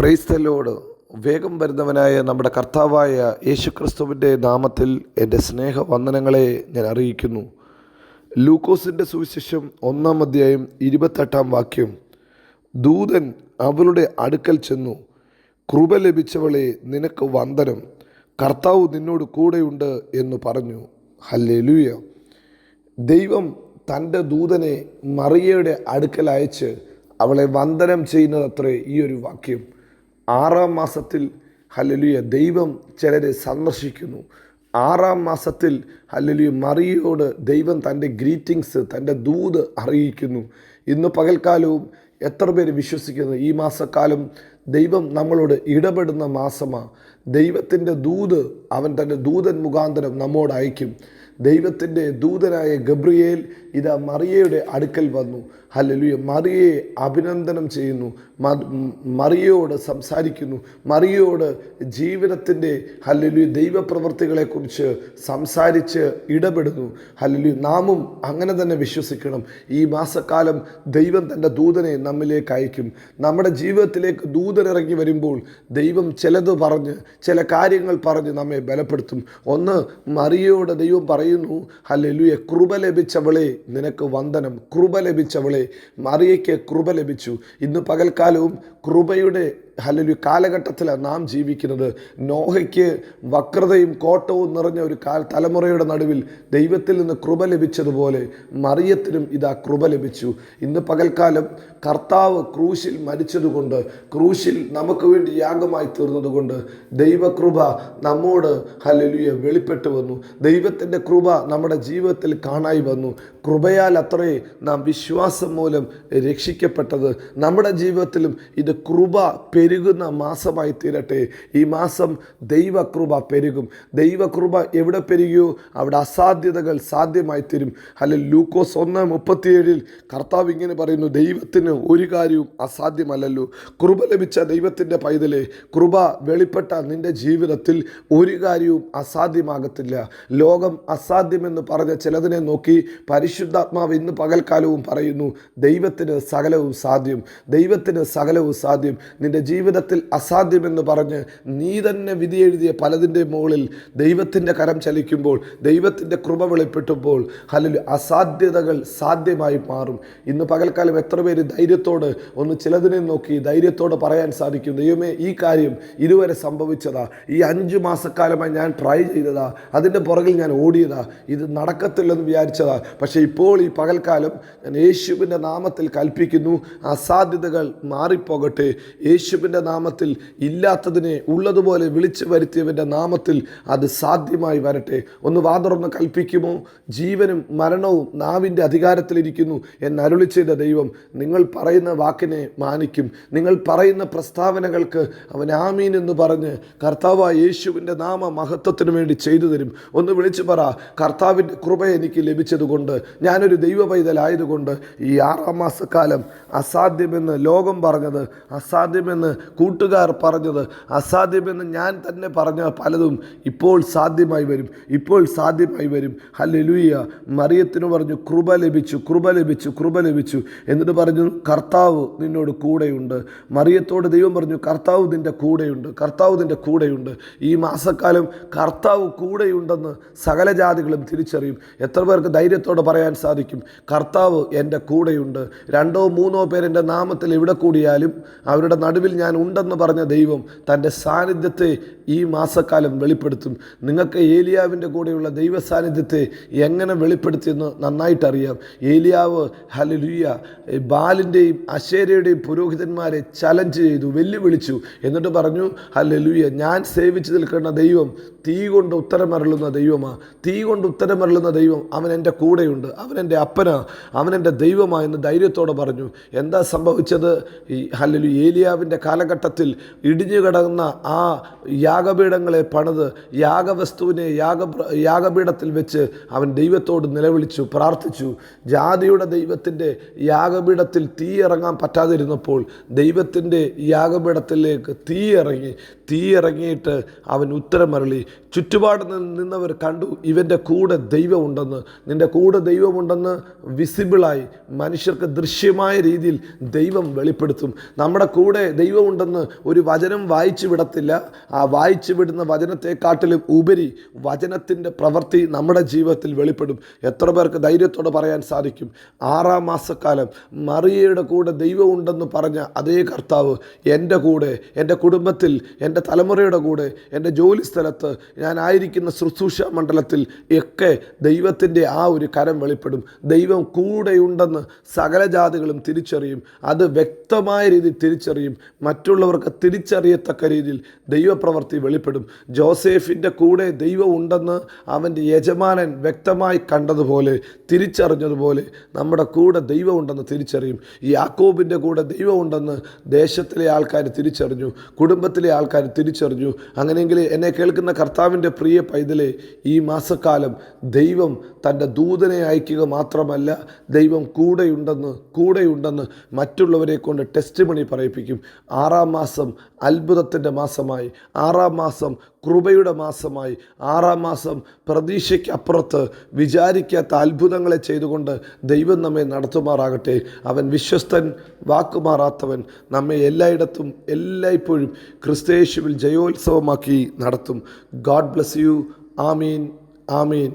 Praise the Lord വേഗം വരുന്നവനായ നമ്മുടെ കർത്താവായ യേശുക്രിസ്തുവിന്റെ നാമത്തിൽ എന്റെ സ്നേഹവന്ദനങ്ങളെ ഞാൻ അറിയിക്കുന്നു. ലൂക്കോസിന്റെ സുവിശേഷം ഒന്നാം അധ്യായം ഇരുപത്തെട്ടാം വാക്യം. ദൂതൻ അവളുടെ അടുക്കൽ ചെന്നു കൃപ ലഭിച്ചവളെ നിനക്ക് വന്ദനം കർത്താവ് നിന്നോട് കൂടെയുണ്ട് എന്ന് പറഞ്ഞു. ഹല്ലേലൂയ. ദൈവം തന്റെ ദൂതനെ മറിയയുടെ അടുക്കൽ അയച്ച് അവളെ വന്ദനം ചെയ്യുന്നതത്രേ ഈ ഒരു വാക്യം. ആറാം മാസത്തിൽ ഹല്ലലുയ ദൈവം ചിലരെ സന്ദർശിക്കുന്നു. ആറാം മാസത്തിൽ ഹല്ലലുയ മറിയയോട് ദൈവം തന്റെ ഗ്രീറ്റിങ്സ് തന്റെ ദൂത് അറിയിക്കുന്നു. ഇന്ന് പകൽക്കാലവും എത്ര പേര് വിശ്വസിക്കുന്നു? ഈ മാസക്കാലം ദൈവം നമ്മളോട് ഇടപെടുന്ന മാസമാണ് ദൈവത്തിന്റെ ദൂത് അവൻ തന്റെ ദൂതൻ മുഖാന്തരം നമ്മോട് അയക്കും ദൈവത്തിന്റെ ദൂതനായ ഗബ്രിയേൽ ഇതാ മറിയയുടെ അടുക്കൽ വന്നു. ഹല്ലേലൂയ. മറിയയെ അഭിനന്ദനം ചെയ്യുന്നു. മറിയയോട് സംസാരിക്കുന്നു. മറിയയോട് ജീവിതത്തിന്റെ ഹല്ലേലൂയ ദൈവപ്രവൃത്തികളെക്കുറിച്ച് സംസാരിച്ച് ഇടപെടുന്നു. ഹല്ലേലൂയ. നാമും അങ്ങനെ തന്നെ വിശ്വസിക്കണം. ഈ മാസക്കാലം ദൈവം തന്റെ ദൂതനെ നമ്മിലേക്ക് അയക്കും. നമ്മുടെ ജീവിതത്തിലേക്ക് ദൂതനിറങ്ങി വരുമ്പോൾ ദൈവം ചിലത് പറഞ്ഞ് ചില കാര്യങ്ങൾ പറഞ്ഞ് നമ്മെ ബലപ്പെടുത്തും. ഒന്ന് മറിയയോട് ദൈവം പറയുന്നു ഹല്ലേലൂയ കൃപ ലഭിച്ചവളെ നിനക്ക് വന്ദനം കൃപ ലഭിച്ചവളെ. മറിയയ്ക്ക് കൃപ ലഭിച്ചു. ഇന്ന് പകൽക്കാലവും കൃപയുടെ ഹല്ലേലൂയ കാലഘട്ടത്തിലാണ് നാം ജീവിക്കുന്നത്. നോഹയ്ക്ക് വക്രതയും കോട്ടവും നിറഞ്ഞ ഒരു കാൽ തലമുറയുടെ നടുവിൽ ദൈവത്തിൽ നിന്ന് കൃപ ലഭിച്ചതുപോലെ മറിയത്തിനും ഇതാ കൃപ ലഭിച്ചു. ഇന്ന് പകൽക്കാലം കർത്താവ് ക്രൂശിൽ മരിച്ചതുകൊണ്ട് ക്രൂശിൽ നമുക്ക് വേണ്ടി യാഗമായി തീർന്നതുകൊണ്ട് ദൈവകൃപ നമ്മോട് ഹല്ലേലൂയ വെളിപ്പെട്ടു വന്നു. ദൈവത്തിന്റെ കൃപ നമ്മുടെ ജീവിതത്തിൽ കാണായി വന്നു. കൃപയാൽ അത്രേ നാം വിശ്വാസം മൂലം രക്ഷിക്കപ്പെട്ടത്. നമ്മുടെ ജീവിതത്തിലും ഇത് കൃപ പെരുകുന്ന മാസമായി തീരട്ടെ. ഈ മാസം ദൈവകൃപ പെരുകും. ദൈവകൃപ എവിടെ പെരുകിയോ അവിടെ അസാധ്യതകൾ സാധ്യമായി തീരും. അല്ലെ ലൂക്കോസ് ഒന്ന് മുപ്പത്തിയേഴിൽ കർത്താവ് ഇങ്ങനെ പറയുന്നു ദൈവത്തിന് ഒരു കാര്യവും അസാധ്യമല്ലല്ലോ. കൃപ ലഭിച്ച ദൈവത്തിന്റെ പൈതലെ കൃപ വെളിപ്പെട്ട നിന്റെ ജീവിതത്തിൽ ഒരു കാര്യവും അസാധ്യമാകത്തില്ല. ലോകം അസാധ്യമെന്ന് പറഞ്ഞ ചിലതിനെ നോക്കി പരിശുദ്ധാത്മാവ് ഇന്ന് പകൽക്കാലവും പറയുന്നു ദൈവത്തിന് സകലവും സാധ്യം. ദൈവത്തിന് സകലവും സാധ്യം. നിന്റെ ജീവിതത്തിൽ അസാധ്യമെന്ന് പറഞ്ഞ് നീ തന്നെ വിധി എഴുതിയ പലതിന്റെ മുകളിൽ ദൈവത്തിന്റെ കരം ചലിക്കുമ്പോൾ ദൈവത്തിന്റെ കൃപ വെളിപ്പെട്ടുമ്പോൾ അല്ലെങ്കിൽ അസാധ്യതകൾ സാധ്യമായി മാറും. ഇന്ന് പകൽക്കാലം എത്ര പേര് ധൈര്യത്തോട് ഒന്ന് ചിലതിനെ നോക്കി ധൈര്യത്തോട് പറയാൻ സാധിക്കും. ദൈവമേ ഈ കാര്യം ഇതുവരെ സംഭവിച്ചതാ. ഈ അഞ്ച് മാസക്കാലമായി ഞാൻ ട്രൈ ചെയ്തതാ. അതിന്റെ പുറകിൽ ഞാൻ ഓടിയതാ. ഇത് നടക്കത്തില്ലെന്ന് വിചാരിച്ചതാ. പക്ഷേ ഇപ്പോൾ ഈ പകൽക്കാലം ഞാൻ യേശുവിന്റെ നാമത്തിൽ കൽപ്പിക്കുന്നു. അസാധ്യതകൾ മാറിപ്പോകട്ടെ. യേശുവിന്റെ നാമത്തിൽ ഇല്ലാത്തതിനെ ഉള്ളതുപോലെ വിളിച്ചു വരുത്തിയവന്റെ നാമത്തിൽ അത് സാധ്യമായി വരട്ടെ. ഒന്ന് വാതുറന്ന് കൽപ്പിക്കുമോ? ജീവനും മരണവും നാവിന്റെ അധികാരത്തിലിരിക്കുന്നു എന്നരുളി ചെയ്ത ദൈവം നിങ്ങൾ പറയുന്ന വാക്കിനെ മാനിക്കും. നിങ്ങൾ പറയുന്ന പ്രസ്താവനകൾക്ക് അവൻ ആമീൻ എന്ന് പറഞ്ഞ് കർത്താവ് യേശുവിന്റെ നാമ മഹത്വത്തിന് വേണ്ടി ചെയ്തു തരും. ഒന്ന് വിളിച്ചു പറ കർത്താവിന്റെ കൃപ എനിക്ക് ലഭിച്ചതുകൊണ്ട് ഞാനൊരു ദൈവ പൈതലായതുകൊണ്ട് ഈ ആറാം മാസക്കാലം അസാധ്യമെന്ന് ലോകം പറഞ്ഞത് അസാധ്യമെന്ന് കൂട്ടുകാർ പറഞ്ഞത് അസാധ്യമെന്ന് ഞാൻ തന്നെ പറഞ്ഞ പലതും ഇപ്പോൾ സാധ്യമായി വരും. ഇപ്പോൾ സാധ്യമായി വരും. ഹല്ലേലൂയ. മറിയത്തിന് പറഞ്ഞു കൃപ ലഭിച്ചു കൃപ ലഭിച്ചു കൃപ ലഭിച്ചു. എന്നിട്ട് പറഞ്ഞു കർത്താവ് നിന്നോട് കൂടെയുണ്ട്. മറിയത്തോട് ദൈവം പറഞ്ഞു കർത്താവ് നിന്റെ കൂടെയുണ്ട് കർത്താവ് നിന്റെ കൂടെയുണ്ട്. ഈ മാസക്കാലം കർത്താവ് കൂടെയുണ്ടെന്ന് സകല ജാതികളും തിരിച്ചറിയും. എത്ര പേർക്ക് ധൈര്യത്തോടെ പറയാൻ സാധിക്കും? കർത്താവ് എന്റെ കൂടെയുണ്ട്. രണ്ടോ മൂന്നോ പേരെന്റെ നാമത്തിൽ എവിടെ കൂടിയാലും അവരുടെ നടുവിൽ ഞാൻ ഉണ്ടെന്ന് പറഞ്ഞ ദൈവം തന്റെ സാന്നിധ്യത്തെ ഈ മാസക്കാലം വെളിപ്പെടുത്തും. നിങ്ങൾക്ക് ഏലിയാവിന്റെ കൂടെയുള്ള ദൈവ സാന്നിധ്യത്തെ എങ്ങനെ വെളിപ്പെടുത്തിയെന്ന് നന്നായിട്ടറിയാം. ഏലിയാവ് ഹലലുയ്യ ബാലിന്റെയും അശേരയുടെയും പുരോഹിതന്മാരെ ചലഞ്ച് ചെയ്തു വെല്ലുവിളിച്ചു. എന്നിട്ട് പറഞ്ഞു ഹലലുയ്യ ഞാൻ സേവിച്ചു നിൽക്കുന്ന ദൈവം തീ കൊണ്ട് ഉത്തരമരളുന്ന ദൈവമാ. തീ കൊണ്ട് ഉത്തരമരളുന്ന ദൈവം അവൻ എന്റെ കൂടെയുണ്ട്. അവൻ എന്റെ അപ്പനാ. അവൻ എന്റെ ദൈവമാ എന്ന് ധൈര്യത്തോടെ പറഞ്ഞു. എന്താ സംഭവിച്ചത്? ഈ ഹല്ലലു ഏലിയാവിന്റെ കാലഘട്ടത്തിൽ ഇടിഞ്ഞു കിടന്ന ആ യാഗപീഠങ്ങളെ പണിത് യാഗവസ്തുവിനെ യാഗ യാഗപീഠത്തിൽ വെച്ച് അവൻ ദൈവത്തോട് നിലവിളിച്ചു പ്രാർത്ഥിച്ചു. ജാതിയുടെ ദൈവത്തിന്റെ യാഗപീഠത്തിൽ തീ ഇറങ്ങാൻ പറ്റാതിരുന്നപ്പോൾ ദൈവത്തിന്റെ യാഗപീഠത്തിലേക്ക് തീ ഇറങ്ങി തീ ഇറങ്ങിയിട്ട് അവൻ ഉത്തരമരളി ചുറ്റുപാട് നിന്നവർ കണ്ടു ഇവന്റെ കൂടെ ദൈവമുണ്ടെന്ന്. നിന്റെ കൂടെ ദൈവമുണ്ടെന്ന് വിസിബിളായി മനുഷ്യർക്ക് ദൃശ്യമായ രീതിയിൽ ദൈവം വെളിപ്പെടുത്തും. നമ്മുടെ കൂടെ ദൈവം ദൈവമുണ്ടെന്ന് ഒരു വചനം വായിച്ചു വിടത്തില്ല. ആ വായിച്ചു വിടുന്ന വചനത്തെക്കാട്ടിലും ഉപരി വചനത്തിന്റെ പ്രവൃത്തി നമ്മുടെ ജീവിതത്തിൽ വെളിപ്പെടും. എത്ര പേർക്ക് ധൈര്യത്തോടെ പറയാൻ സാധിക്കും? ആറാം മാസക്കാലം മറിയയുടെ കൂടെ ദൈവമുണ്ടെന്ന് പറഞ്ഞ അതേ കർത്താവ് എന്റെ കൂടെ എന്റെ കുടുംബത്തിൽ എന്റെ തലമുറയുടെ കൂടെ എന്റെ ജോലി സ്ഥലത്ത് ഞാൻ ആയിരിക്കുന്ന ശുശ്രൂഷ മണ്ഡലത്തിൽ ഒക്കെ ദൈവത്തിന്റെ ആ ഒരു കരം വെളിപ്പെടും. ദൈവം കൂടെയുണ്ടെന്ന് സകല ജാതികളും തിരിച്ചറിയും. അത് വ്യക്തമായ രീതിയിൽ തിരിച്ചറിയും. മറ്റുള്ളവർക്ക് തിരിച്ചറിയത്തക്ക രീതിയിൽ ദൈവപ്രവൃത്തി വെളിപ്പെടും. ജോസേഫിന്റെ കൂടെ ദൈവം ഉണ്ടെന്ന് അവന്റെ യജമാനൻ വ്യക്തമായി കണ്ടതുപോലെ തിരിച്ചറിഞ്ഞതുപോലെ നമ്മുടെ കൂടെ ദൈവം ഉണ്ടെന്ന് തിരിച്ചറിയും. യാക്കോബിന്റെ കൂടെ ദൈവം ഉണ്ടെന്ന് ദേശത്തിലെ ആൾക്കാർ തിരിച്ചറിഞ്ഞു കുടുംബത്തിലെ ആൾക്കാർ തിരിച്ചറിഞ്ഞു. അങ്ങനെയെങ്കിൽ എന്നെ കേൾക്കുന്ന കർത്താവിന്റെ പ്രിയ പൈതലെ ഈ മാസക്കാലം ദൈവം തന്റെ ദൂതനെ അയക്കുക മാത്രമല്ല ദൈവം കൂടെയുണ്ടെന്ന് കൂടെയുണ്ടെന്ന് മറ്റുള്ളവരെ കൊണ്ട് ടെസ്റ്റ് മണി പറയിപ്പിക്കും. ആറാം മാസം അത്ഭുതത്തിന്റെ മാസമായി ആറാം മാസം കൃപയുടെ മാസമായി ആറാം മാസം പ്രതീക്ഷയ്ക്കപ്പുറത്ത് വിചാരിക്കാത്ത അത്ഭുതങ്ങളെ ചെയ്തുകൊണ്ട് ദൈവം നമ്മെ നടത്തുമാറാകട്ടെ. അവൻ വിശ്വസ്തൻ വാക്കുമാറാത്തവൻ നമ്മെ എല്ലായിടത്തും എല്ലായ്പ്പോഴും ക്രിസ്തേശുവിൽ ജയോത്സവമാക്കി നടത്തും. God bless you. Amin. Amin.